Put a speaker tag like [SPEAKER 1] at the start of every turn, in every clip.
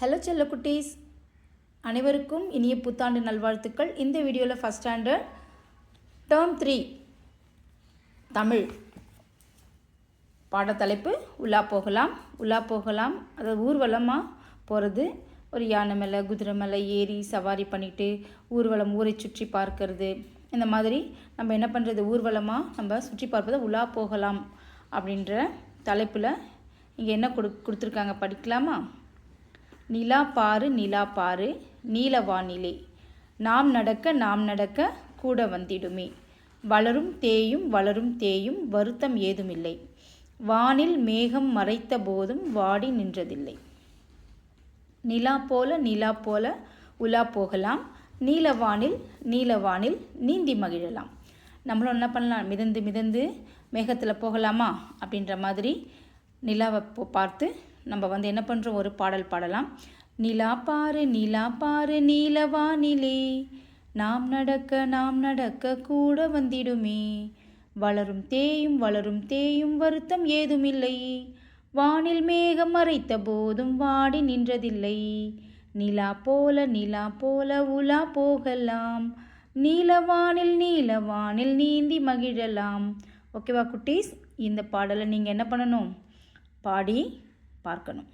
[SPEAKER 1] Hello செல்ல குட்டீஸ் அனைவருக்கும் இனிய புத்தாண்டு நல்வாழ்த்துக்கள். இந்த வீடியோவில் first standard term three Tamil பாடத்தலைப்பு. உள்ளா போகலாம். உள்ளா போகலாம். அதாவது ஊர்வலமாக போகிறது ஒரு யானை மேலே குதிரை மேலே ஏறி சவாரி பண்ணிட்டு ஊர்வலம் ஊரை சுற்றி பார்க்கறது. இந்த மாதிரி நம்ம என்ன பண்ணுறது ஊர்வலமாக நம்ம சுற்றி பார்ப்பதை. உலா போகலாம் அப்படின்ற தலைப்பில் இங்கே என்ன கொடு கொடுத்துருக்காங்க? படிக்கலாமா? நிலா பாரு நிலா பாரு நீல வானிலே. நாம் நடக்க நாம் நடக்க கூட வந்திடுமே. வளரும் தேயும் வளரும் தேயும் வருத்தம் ஏதுமில்லை. வானில் மேகம் மறைத்த போதும் வாடி நின்றதில்லை. நிலா போல நிலா போல உலா போகலாம். நீலவானில் நீலவானில் நீந்தி மகிழலாம். நம்மளும் என்ன பண்ணலாம்? மிதந்து மிதந்து மேகத்தில் போகலாமா? அப்படின்ற மாதிரி நிலாவை போ- பார்த்து நம்ம வந்து என்ன பண்ணுறோம் ஒரு பாடல் பாடலாம். நிலா பாரு நிலா பாரு நீலவானிலே நாம் நடக்க நாம் நடக்க கூட வந்திடுமே. வளரும் தேயும் வளரும் தேயும் வருத்தம் ஏதுமில்லை. வானில் மேகம் மறைத்த போதும் வாடி நின்றதில்லை. நிலா போல நிலா போல உலா போகலாம். நீலவானில் நீலவானில் நீந்தி மகிழலாம். ஓகேவா குட்டீஸ்? இந்த பாடலை நீங்கள் என்ன பண்ணணும்? பாடி பார்க்கணும்.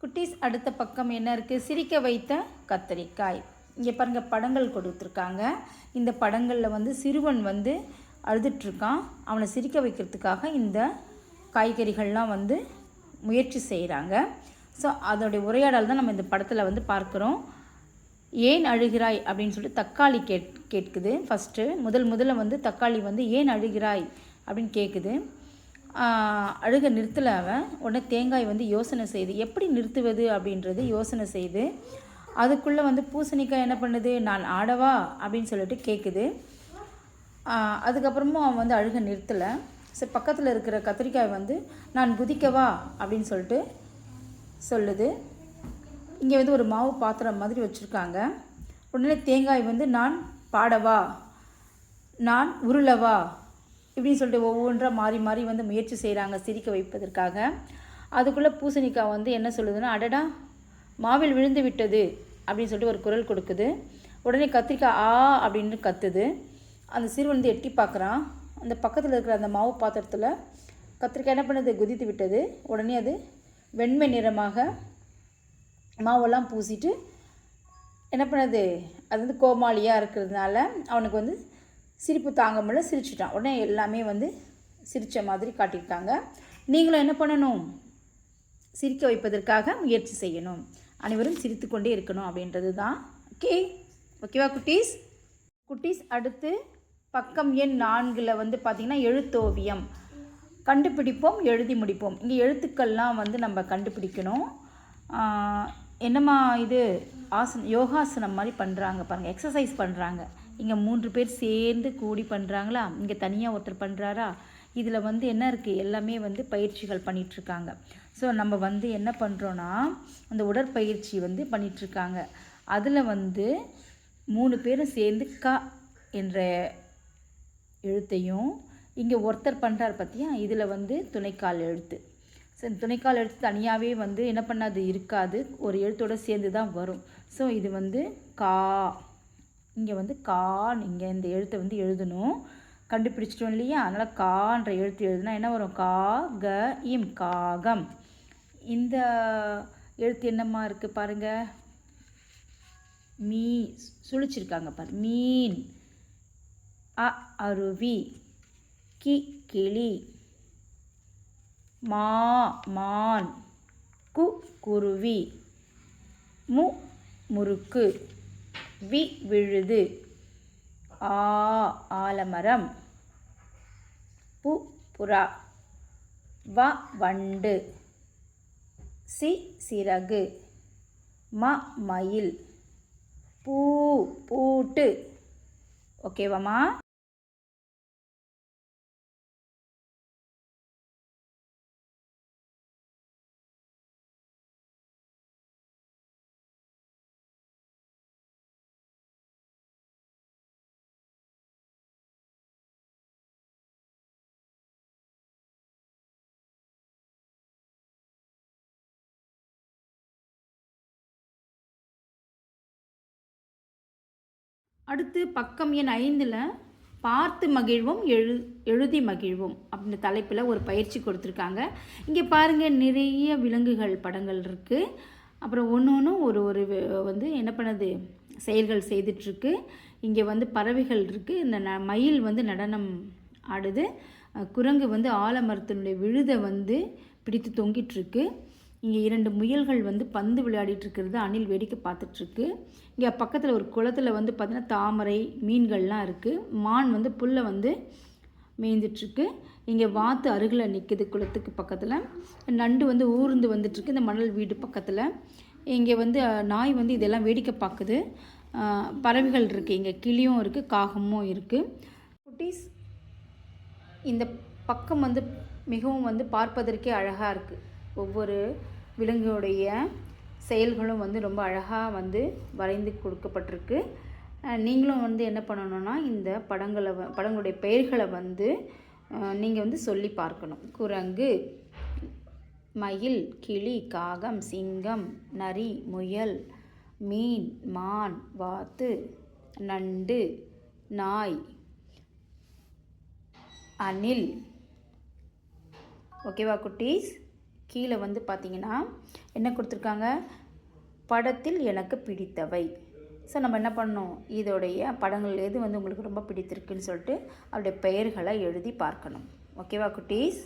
[SPEAKER 1] குட்டீஸ் அடுத்த பக்கம் என்ன இருக்குது சிரிக்க வைத்த கத்தரிக்காய். இங்கே பாருங்கள் படங்கள் கொடுத்துருக்காங்க. இந்த படங்களில் வந்து சிறுவன் வந்து அழுதுட்ருக்கான். அவனை சிரிக்க வைக்கிறதுக்காக இந்த காய்கறிகள்லாம் வந்து முயற்சி செய்கிறாங்க ஸோ அதோடைய உரையாடல் தான் நம்ம இந்த படத்தில் வந்து பார்க்குறோம். ஏன் அழுகிறாய்? அப்படின்னு சொல்லிட்டு தக்காளி கேட் கேட்குது. ஃபஸ்ட்டு முதல் முதல்ல வந்து தக்காளி வந்து ஏன் அழுகிறாய்? அப்படின்னு கேட்குது அழுக நிறுத்தலை அவன். உடனே தேங்காய் வந்து யோசனை செய்து எப்படி நிறுத்துவது? அப்படின்றது யோசனை செய்து அதுக்குள்ளே வந்து பூசணிக்காய் என்ன பண்ணுது? நான் ஆடவா? அப்படின்னு சொல்லிட்டு கேட்குது அதுக்கப்புறமும் அவன் வந்து அழுக நிறுத்தலை. சரி பக்கத்தில் இருக்கிற கத்திரிக்காய் வந்து நான் குதிக்கவா? அப்படின்னு சொல்லிட்டு சொல்லுது. இங்கே வந்து ஒரு மாவு பாத்திரம் மாதிரி வச்சுருக்காங்க. உடனே தேங்காய் வந்து நான் பாடவா? நான் உருளவா? இப்படின்னு சொல்லிட்டு ஒவ்வொன்றா மாறி மாறி வந்து முயற்சி செய்கிறாங்க சிரிக்க வைப்பதற்காக. அதுக்குள்ளே பூசணிக்காய் வந்து என்ன சொல்லுதுன்னா அடடா மாவில் விழுந்து விட்டது அப்படின்னு சொல்லிட்டு ஒரு குரல் கொடுக்குது. உடனே கத்திரிக்காய் ஆ அப்படின்னு கத்துது. அந்த சிறுவன் வந்து எட்டி பார்க்குறான். அந்த பக்கத்தில் இருக்கிற அந்த மாவு பாத்திரத்தில் கத்திரிக்காய் என்ன பண்ணுது? குதித்து விட்டது. உடனே அது வெண்மை நிறமாக மாவெல்லாம் பூசிட்டு என்ன பண்ணுது? அது வந்து கோமாளியாக இருக்கிறதுனால அவனுக்கு வந்து சிரிப்பு தாங்க முடியல சிரிச்சிட்டான். உடனே எல்லாமே வந்து சிரித்த மாதிரி காட்டியிருக்காங்க. நீங்களும் என்ன பண்ணணும்? சிரிக்க வைப்பதற்காக முயற்சி செய்யணும். அனைவரும் சிரித்து கொண்டே இருக்கணும் அப்படின்றது தான் ஓகே ஓகேவா குட்டீஸ்? குட்டீஸ் அடுத்து பக்கம் எண் நான்கில் வந்து பார்த்திங்கன்னா எழுத்தோவியம். கண்டுபிடிப்போம் எழுதி முடிப்போம். இங்கே எழுத்துக்கள்லாம் வந்து நம்ம கண்டுபிடிக்கணும். என்னம்மா இது? ஆசனம் யோகாசனம் மாதிரி பண்ணுறாங்க பாருங்கள் எக்ஸசைஸ் பண்ணுறாங்க இங்கே மூன்று பேர் சேர்ந்து கூடி பண்ணுறாங்களா இங்கே தனியாக ஒருத்தர் பண்ணுறாரா இதில் வந்து என்ன இருக்குது எல்லாமே வந்து பயிற்சிகள் பண்ணிகிட்ருக்காங்க ஸோ நம்ம வந்து என்ன பண்ணுறோன்னா அந்த உடற்பயிற்சி வந்து பண்ணிகிட்ருக்காங்க அதில் வந்து மூணு பேரும் சேர்ந்து க என்ற எழுத்தையும் இங்கே ஒருத்தர் பண்ணுறார் பார்த்தியா இதில் வந்து துணைக்கால் எழுத்து. ஸோ இந்த துணைக்கால் எழுத்து தனியாகவே வந்து என்ன பண்ணாது இருக்காது. ஒரு எழுத்தோடு சேர்ந்து தான் வரும். ஸோ இது வந்து கா. இங்கே வந்து கான் இங்கே இந்த எழுத்தை வந்து எழுதணும். கண்டுபிடிச்சிட்டோம் இல்லையா? அதனால் கான்ற எழுத்து எழுதுனா என்ன வரும்? கா க இம் காகம். இந்த எழுத்து என்னம்மா இருக்குது பாருங்கள் மீ சுழிச்சிருக்காங்க பாரு. மீன். அ அருவி. கி கிளி. மா மான். கு குருவி. மு முறுக்கு. வி விழுது. ஆ ஆலமரம். பு புறா. வ வண்டு. சி சிறகு. ம மயில். பூ பூட்டு. ஓகேவாம்மா? அடுத்து பக்கம் எண் ஐந்தில் பார்த்து மகிழ்வோம் எழு எழுதி மகிழ்வோம் அப்படின்ற தலைப்பில் ஒரு பயிற்சி கொடுத்துருக்காங்க. இங்கே பாருங்கள் நிறைய விலங்குகள் படங்கள் இருக்குது அப்புறம் ஒன்று ஒன்றும் ஒரு ஒரு வந்து என்ன பண்ணுது? செயல்கள் செய்துட்ருக்கு. இங்கே வந்து பறவைகள் இருக்குது இந்த ந மயில் வந்து நடனம் ஆடுது. குரங்கு வந்து ஆலமரத்தினுடைய விழுதை வந்து பிடித்து தொங்கிட்டுருக்கு இங்கே இரண்டு முயல்கள் வந்து பந்து விளையாடிட்டு இருக்கிறது அணில் வேடிக்கை பார்த்துட்ருக்கு. இங்கே பக்கத்தில் ஒரு குளத்தில் வந்து பார்த்திங்கன்னா தாமரை மீன்கள்லாம் இருக்குது மான் வந்து புல்லை வந்து மேய்ந்துட்டுருக்கு இங்கே வாத்து அருகில் நிற்குது குளத்துக்கு பக்கத்தில். நண்டு வந்து ஊர்ந்து வந்துட்டுருக்கு இந்த மணல் வீடு பக்கத்தில். இங்கே வந்து நாய் வந்து இதெல்லாம் வேடிக்கை பார்க்குது. பறவைகள் இருக்குது இங்கே கிளியும் இருக்குது காகமும் இருக்குது குட்டீஸ் இந்த பக்கம் வந்து மிகவும் வந்து பார்ப்பதற்கே அழகாக இருக்குது ஒவ்வொரு விலங்குடைய செயல்களும் வந்து ரொம்ப அழகாக வந்து வரைந்து கொடுக்கப்பட்டிருக்கு. நீங்களும் வந்து என்ன பண்ணணும்னா இந்த படங்களை வ படங்களுடைய பெயர்களை வந்து நீங்கள் வந்து சொல்லி பார்க்கணும். குரங்கு மயில் கிளி காகம் சிங்கம் நரி முயல் மீன் மான் வாத்து நண்டு நாய் அணில். ஓகேவா குட்டீஸ்? கீழே வந்து பார்த்தீங்கன்னா என்ன கொடுத்துருக்காங்க? படத்தில் எனக்கு பிடித்தவை. ஸோ நம்ம என்ன பண்ணோம் இதோடைய படங்கள் எது வந்து உங்களுக்கு ரொம்ப பிடித்திருக்குன்னு சொல்லிட்டு அவருடைய பெயர்களை எழுதி பார்க்கணும். ஓகேவா குட்டீஸ்?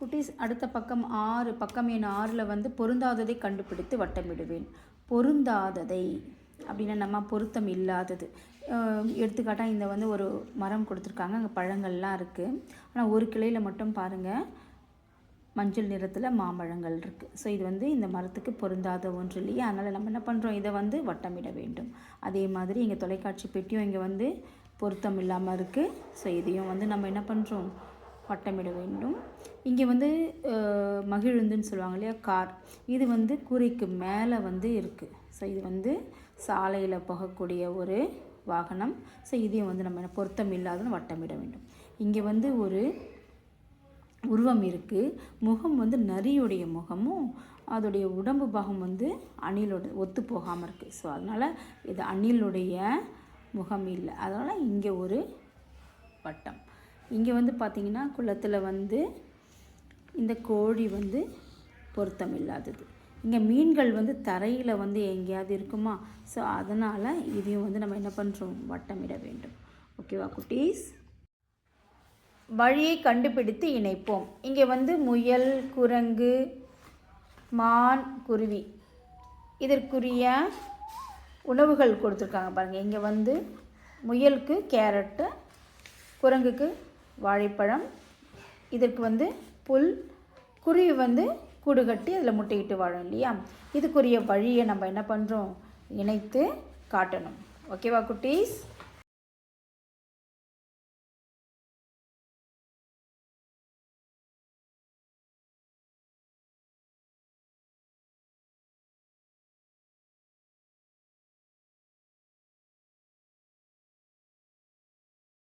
[SPEAKER 1] குட்டீஸ் அடுத்த பக்கம் ஆறு பக்கம் என் ஆறில் வந்து பொருந்தாததை கண்டுபிடித்து வட்டமிடுவேன். பொருந்தாததை. அப்படின்னா நம்ம பொருத்தம் இல்லாதது. எடுத்துக்காட்டாக இந்த வந்து ஒரு மரம் கொடுத்துருக்காங்க. அங்கே பழங்கள்லாம் இருக்குது ஆனால் ஒரு கிளையில் மட்டும் பாருங்கள் மஞ்சள் நிறத்தில் மாம்பழங்கள் இருக்குது ஸோ இது வந்து இந்த மரத்துக்கு பொருந்தாத ஒன்று இல்லையா? அதனால் நம்ம என்ன பண்ணுறோம் இதை வந்து வட்டமிட வேண்டும். அதே மாதிரி இங்கே தொலைக்காட்சி பெட்டியும் இங்கே வந்து பொருத்தம் இல்லாமல் இருக்குது ஸோ இதையும் வந்து நம்ம என்ன பண்ணுறோம் வட்டமிட வேண்டும். இங்கே வந்து மகிழுந்துன்னு சொல்லுவாங்க இல்லையா? கார். இது வந்து கூரைக்கு மேலே வந்து இருக்குது ஸோ இது வந்து சாலையில் போகக்கூடிய ஒரு வாகனம். ஸோ இதையும் வந்து நம்ம என்ன பொருத்தம் இல்லாதன்னு வட்டமிட வேண்டும். இங்கே வந்து ஒரு உருவம் இருக்குது முகம் வந்து நரியுடைய முகமும் அதோடைய உடம்பு பாகம் வந்து அணிலோட ஒத்து போகாமல் இருக்குது ஸோ அதனால் இது அணிலுடைய முகம் இல்லை. அதனால் இங்கே ஒரு வட்டம். இங்கே வந்து பார்த்திங்கன்னா குளத்தில் வந்து இந்த கோழி வந்து பொருத்தம் இல்லாதது இங்கே மீன்கள் வந்து தரையில் வந்து எங்கேயாவது இருக்குமா? ஸோ அதனால் இதையும் வந்து நம்ம என்ன பண்ணுறோம் வட்டமிட வேண்டும். ஓகேவா குட்டீஸ்? வழியை கண்டுபிடித்து இணைப்போம். இங்கே வந்து முயல் குரங்கு மான் குருவி. இதற்குரிய உணவுகள் கொடுத்துருக்காங்க பாருங்கள் இங்கே வந்து முயலுக்கு கேரட்டு குரங்குக்கு வாழைப்பழம் இதற்கு வந்து புல் குருவி வந்து கூடு கட்டி அதில் முட்டையிட்டு வாழும் இல்லையா? இதுக்குரிய வழியை நம்ம என்ன பண்ணுறோம் இணைத்து காட்டணும். ஓகேவா குட்டீஸ்?